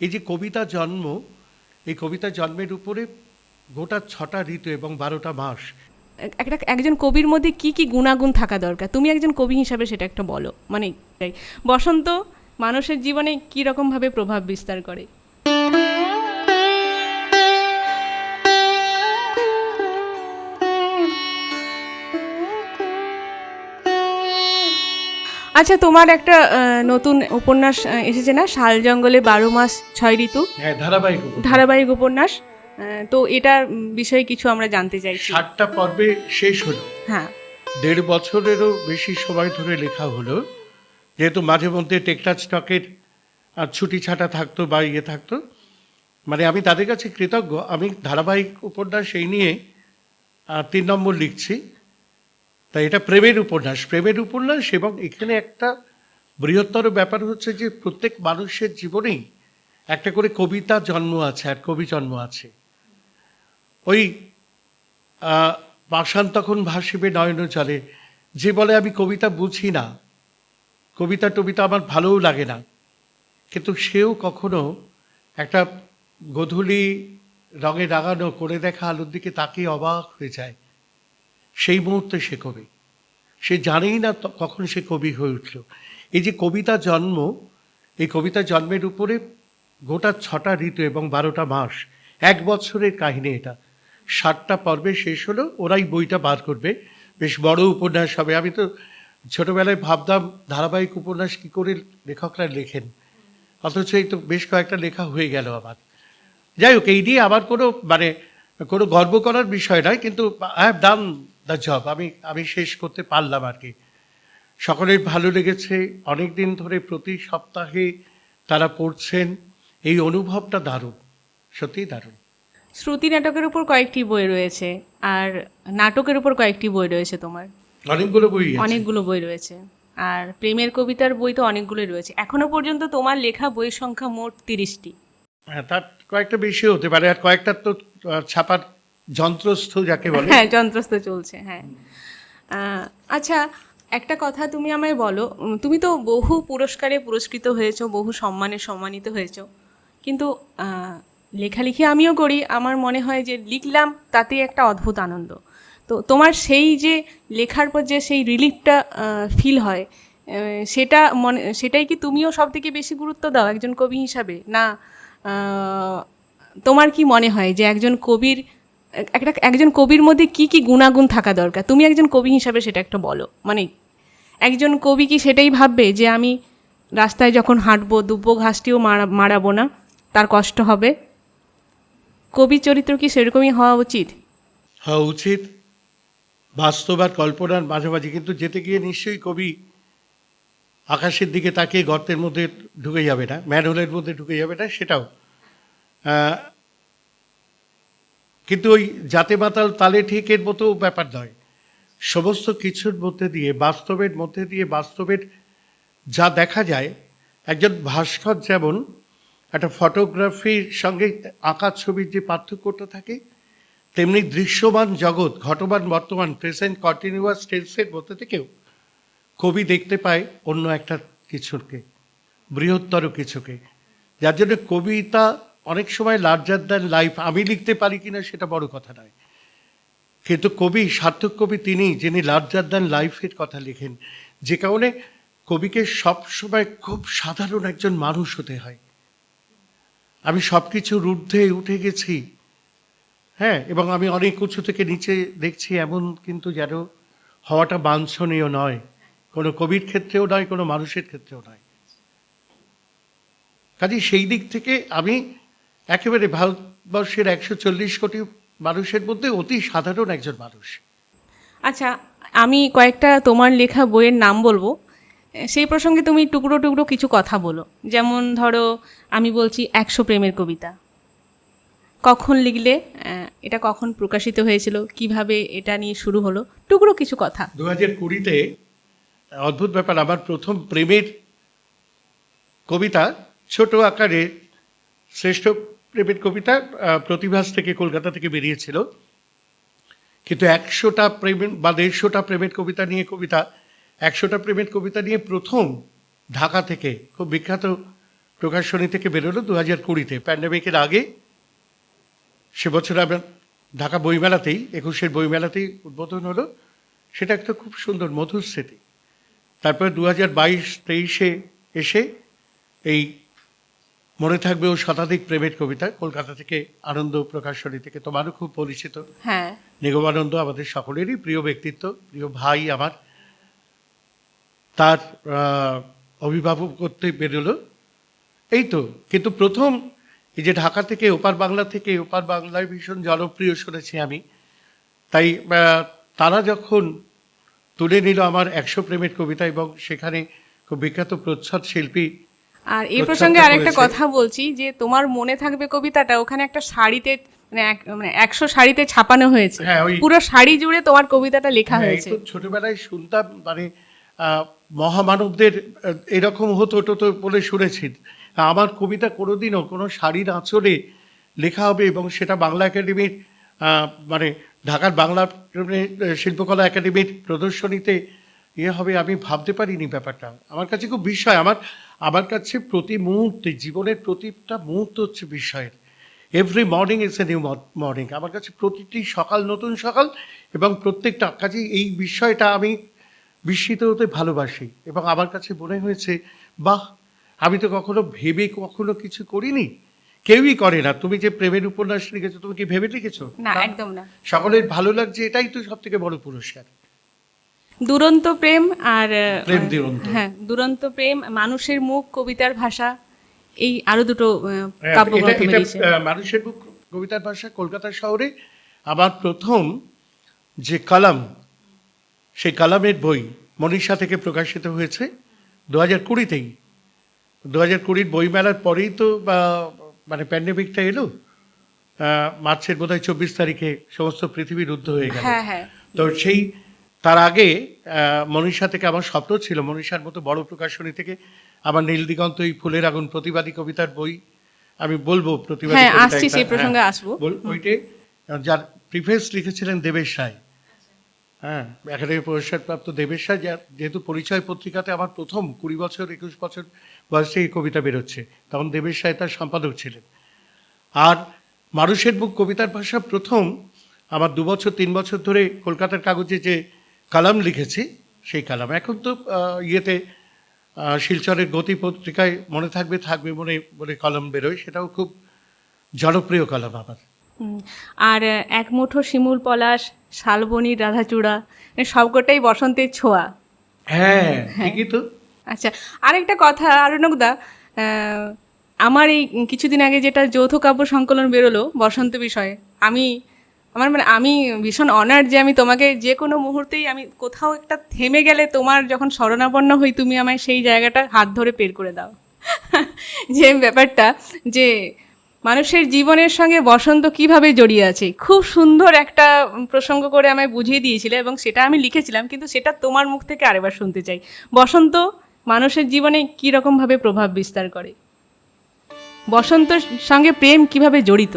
এই যে কবিতা জন্ম, এই কবিতা জন্মের উপরে গোটা ছটা ঋতু এবং বারোটা মাস। একটা, একজন কবির মধ্যে কি কি গুণাগুণ থাকা দরকার? তুমি একজন কবি হিসাবে সেটা একটা বলো। মানে বসন্ত মানুষের জীবনে কীরকমভাবে প্রভাব বিস্তার করে? আচ্ছা তোমার একটা নতুন উপন্যাস এসেছে না? শাল জঙ্গলে বারো মাস ছয় ঋতু। হ্যাঁ ধারাবাহিক ধারাবাহিক উপন্যাস। তো এটার বিষয়ে কিছু আমরা জানতে চাই ষাটটা পর্বে শেষ হলো। হ্যাঁ। দেড় বছরেরও বেশি সময় ধরে লেখা হলো। যেহেতু মাঝে মধ্যে টেকটাচ স্টকের ছুটি ছাটা থাকতো বা ইয়ে থাকতো। মানে আমি তাদের কাছে কৃতজ্ঞ। আমি ধারাবাহিক উপন্যাস এই নিয়ে তিন নম্বর লিখছি। তাই এটা প্রেমের উপন্যাস। প্রেমের উপন্যাস এবং এখানে একটা বৃহত্তর ব্যাপার হচ্ছে যে প্রত্যেক মানুষের জীবনেই একটা করে কবিতা জন্ম আছে আর কবি জন্ম আছে। ওই পাষাণ তখন ভাসিবে নয়ন চলে যে বলে আমি কবিতা বুঝি না, কবিতা টবিতা আমার ভালোও লাগে না। কিন্তু সেও কখনো একটা গধূলি রঙে রাগানো করে দেখা আলোর দিকে তাকিয়ে অবাক হয়ে যায়। সেই মুহূর্তে সে কবি। সে জানেই না কখন সে কবি হয়ে উঠল। এই যে কবিতা জন্ম, এই কবিতা জন্মের উপরে গোটা ছটা ঋতু এবং বারোটা মাস, এক বছরের কাহিনী এটা। ষাটটা পর্বে শেষ হলো, ওরাই বইটা বার করবে। বেশ বড় উপন্যাস হবে। আমি তো ছোটোবেলায় ভাবতাম, ধারাবাহিক উপন্যাস কী করে লেখকরা লেখেন? অথচ এই তো বেশ কয়েকটা লেখা হয়ে গেল আমার। যাই হোক, এই নিয়ে আমার কোনো মানে কোনো গর্ব করার বিষয় নয়, কিন্তু I have done the job আমি আমি শেষ করতে পারলাম আর কি। সকলের ভালো লেগেছে। অনেক দিন ধরে প্রতি সপ্তাহে তারা পড়ছেন। এই অনুভবটা দারুণ। সত্যিই দারুণ। শ্রুতি নাটকের উপর কয়েকটি বই রয়েছে। আর নাটকের উপর কয়েকটি বই রয়েছে তোমার। অনেকগুলো বই অনেকগুলো বই রয়েছে। আর প্রেমের কবিতার বই তো অনেকগুলোই রয়েছে। এখনও পর্যন্ত তোমার লেখা বইয়ের সংখ্যা মোট তিরিশটি। হ্যাঁ তার কয়েকটা বেশি হতে পারে। আর কয়েকটা তো ছাপার যন্ত্রস্থ যাকে বলে। হ্যাঁ যন্ত্রস্থ চলছে হ্যাঁ। আচ্ছা একটা কথা তুমি আমায় বলো তুমি তো বহু পুরস্কারে পুরস্কৃত হয়েছো, বহু সম্মানে সম্মানিত হয়েছো, কিন্তু লেখালেখি আমিও করি, আমার মনে হয় যে লিখলাম তাতেই একটা অদ্ভুত আনন্দ। তো তোমার সেই যে লেখার পর যে সেই রিলিফটা ফিল হয় সেটা মনে, সেটাই কি তুমিও সব থেকে বেশি গুরুত্ব দাও একজন কবি হিসাবে? না তোমার কি মনে হয় যে একজন কবির একটা একজন কবির মধ্যে কি কি গুণাগুণ থাকা দরকার? তুমি একজন কবি হিসাবে সেটা একটা বলো। মানে একজন কবি কি সেটাই ভাববে যে আমি রাস্তায় যখন হাঁটবো, দুব্বো ঘাসটিও মারা, মারাবো না, তার কষ্ট হবে? কবি চরিত্র কি সেরকমই হওয়া উচিত? হওয়া উচিত। বাস্তব আর কল্পনার মাঝামাঝি, কিন্তু যেতে গিয়ে নিশ্চয়ই কবি আকাশের দিকে তাকিয়ে গর্তের মধ্যে ঢুকে যাবে না, ম্যানহোলের মধ্যে ঢুকে যাবে না, সেটাও। কিন্তু ওই জাতে মাতাল তালে ঠিকের মতো ব্যাপার নয়। সমস্ত কিছুর মধ্যে দিয়ে, বাস্তবের মধ্যে দিয়ে, বাস্তবের যা দেখা যায়, একজন ভাস্কর যেমন একটা ফটোগ্রাফির সঙ্গে আঁকা ছবির যে পার্থক্যটা থাকে, তেমনি দৃশ্যমান জগৎ, ঘটমান বর্তমান প্রেজেন্ট কন্টিনিউয়াস টেন্সের মধ্যে থেকেও কবি দেখতে পায় অন্য একটা কিছুকে, বৃহত্তর কিছুকে। যার জন্য কবিতা অনেক সময় লার্জার দ্যান লাইফ আমি লিখতে পারি কিনা সেটা বড় কথা নয়। কিন্তু কবি, সার্থক কবি তিনি, যিনি লার্জার দ্যান লাইফের কথা লেখেন, যে কারণে কবিকে সবসময় খুব সাধারণ একজন মানুষ হতে হয়। আমি সব কিছুর ঊর্ধ্বে উঠে গেছি। হ্যাঁ এবং আমি অনেক উঁচু থেকে নিচে দেখছি, এমন কিন্তু যেন হওয়াটা বাঞ্ছনীয় নয়। কোনো কবির ক্ষেত্রেও নয়, কোনো মানুষের ক্ষেত্রেও নয়। কাজে সেই দিক থেকে আমি একেবারে ভারতবর্ষের একশো চল্লিশ কোটি মানুষের মধ্যে অতি সাধারণ একজন মানুষ। আচ্ছা আমি কয়েকটা তোমার লেখা বইয়ের নাম বলব। সেই প্রসঙ্গে তুমি টুকরো টুকরো কিছু কথা বলো। যেমন ধরো আমি বলছি একশো প্রেমের কবিতা। কখন লিখলে এটা কখন প্রকাশিত হয়েছিল কীভাবে এটা নিয়ে শুরু হলো টুকরো কিছু কথা। দু হাজার কুড়িতে অদ্ভুত ব্যাপার আমার প্রথম প্রেমের কবিতা ছোট আকারে শ্রেষ্ঠ প্রেমের কবিতা প্রতিভাস থেকে কলকাতা থেকে বেরিয়েছিল। কিন্তু একশোটা প্রেমের বা দেড়শোটা প্রেমের কবিতা নিয়ে কবিতা, একশোটা প্রেমের কবিতা নিয়ে প্রথম ঢাকা থেকে, খুব বিখ্যাত প্রকাশনী থেকে বেরোলো দু হাজার কুড়িতে। প্যান্ডামিকের আগে সে বছর আমার ঢাকা বইমেলাতেই, একুশের বইমেলাতেই উদ্বোধন হলো। সেটা একটা খুব সুন্দর, মধুর স্মৃতি। তারপরে দু হাজার বাইশ তেইশে এসে এই মনে থাকবে ও শতাধিক প্রেমের কবিতা। কলকাতা থেকে আনন্দ প্রকাশনী থেকে তোমারও খুব পরিচিত। হ্যাঁ। নিগমানন্দ আমাদের সকলেরই প্রিয় ব্যক্তিত্ব প্রিয় ভাই আমার। তার অভিভাবক করতে বেরোলো। এই তো কিন্তু প্রথম এই যে ঢাকা থেকে ওপার বাংলা থেকে ওপার বাংলায় ভীষণ জনপ্রিয় শুনেছি আমি। তাই তারা যখন তুলে নিল আমার একশো প্রেমের কবিতা এবং সেখানে খুব বিখ্যাত প্রচ্ছদ শিল্পী আর এই প্রসঙ্গে আরেকটা। কথা বলছি যে তোমার মনে থাকবে কবিতাটা ওখানে একটা শাড়িতে মানে মানে একশো শাড়িতে ছাপানো হয়েছে। হ্যাঁ, পুরো শাড়ি জুড়ে তোমার কবিতাটা লেখা হ্যাঁ, হয়েছে। ছোটবেলায় শুনতাম মানে মহামানবদের এরকম হতো তো বলে শুনেছি। আমার কবিতা কোনোদিনও কোনো শাড়ির আঁচলে লেখা হবে এবং সেটা বাংলা একাডেমির মানে ঢাকার বাংলা শিল্পকলা একাডেমির প্রদর্শনীতে ইয়ে হবে আমি ভাবতে পারিনি ব্যাপারটা। আমার কাছে খুব বিস্ময়। আমার আমার কাছে প্রতি মুহূর্তে জীবনের প্রতিটা মুহূর্ত হচ্ছে বিস্ময়ের every morning is a new morning আমার কাছে প্রতিটি সকাল নতুন সকাল এবং প্রত্যেকটা কাজে এই বিষয়টা আমি বিস্মিত হতে ভালোবাসি এবং আমার কাছে মনে হয়েছে বাহ আমি তো কখনো ভেবে কখনো কিছু করিনি। কেউই করে না। তুমি যে প্রেমের উপন্যাস লিখেছো তুমি কি ভেবে লিখেছো? না একদম না। সকলের ভালো লাগছে এটাই তো সব থেকে বড় পুরস্কার। দুরন্ত প্রেম আর। হ্যাঁ দুরন্ত প্রেম মানুষের মুখ কবিতার ভাষা এই আরও দুটো হ্যাঁ, কাব্যগ্রন্থ মানুষের বুক কবিতার ভাষা কলকাতা শহরে। আবার প্রথম যে কালাম সেই কালামের বই মনীষা থেকে প্রকাশিত হয়েছে দু হাজার কুড়িতেই। দু হাজার কুড়ির বইমেলার পরেই তো মানে প্যান্ডেমিকটা এলো আহ, মার্চের বোধহয় চব্বিশ তারিখে সমস্ত পৃথিবী রুদ্ধ হয়ে গেল। হ্যাঁ হ্যাঁ। তো সেই তার আগে আহ, মনীষা থেকে আমার স্বপ্ন ছিল মনীষার মতো বড় প্রকাশনী থেকে আমার নীল দিগন্ত এই ফুলের আগুন প্রতিবাদী কবিতার বই। আমি বলব প্রতিবাদী হ্যাঁ, কবিতা আসছি, সেই প্রসঙ্গে হ্যাঁ, আসব। যার প্রিফেস লিখেছিলেন দেবেশ রায়। হ্যাঁ একাডেমি পুরস্কার প্রাপ্ত দেবেশ রায় যার যেহেতু পরিচয় পত্রিকাতে আমার প্রথম কুড়ি বছর একুশ বছর বয়সে এই কবিতা বেরোচ্ছে তখন দেবেশ রায় তার সম্পাদক ছিলেন। আর মানুষের বুক কবিতার ভাষা প্রথম আমার দু বছর তিন বছর ধরে কলকাতার কাগজে যে কালাম লিখেছি সেই কালাম। এখন তো ইয়েতে শিলচরের গতি পত্রিকায় মনে থাকবে থাকবে মনে বলে কলম বেরোয়। সেটাও খুব জনপ্রিয় কলম আমার। আর এক মুঠো শিমুল পলাশ শালবনি রাধাচূড়া সবকটাই বসন্তের ছোঁয়া। হ্যাঁ ঠিকই তো। আচ্ছা আরেকটা কথা আরণকদা আমার এই কিছুদিন আগে যেটা যৌথ কাব্য সংকলন বেরোলো বসন্ত বিষয়ে আমি আমার মানে আমি ভীষণ অনার যে আমি তোমাকে যে কোনো মুহূর্তেই আমি কোথাও একটা থেমে গেলে তোমার যখন শরণাপন্ন হই, তুমি আমায় সেই জায়গাটা হাত ধরে পের করে দাও। যে ব্যাপারটা যে মানুষের জীবনের সঙ্গে বসন্ত কীভাবে জড়িয়ে আছে, খুব সুন্দর একটা প্রসঙ্গ করে আমায় বুঝিয়ে দিয়েছিলে এবং সেটা আমি লিখেছিলাম, কিন্তু সেটা তোমার মুখ থেকে আরেকবার শুনতে চাই। বসন্ত মানুষের জীবনে কী রকমভাবে প্রভাব বিস্তার করে? বসন্তর সঙ্গে প্রেম কীভাবে জড়িত?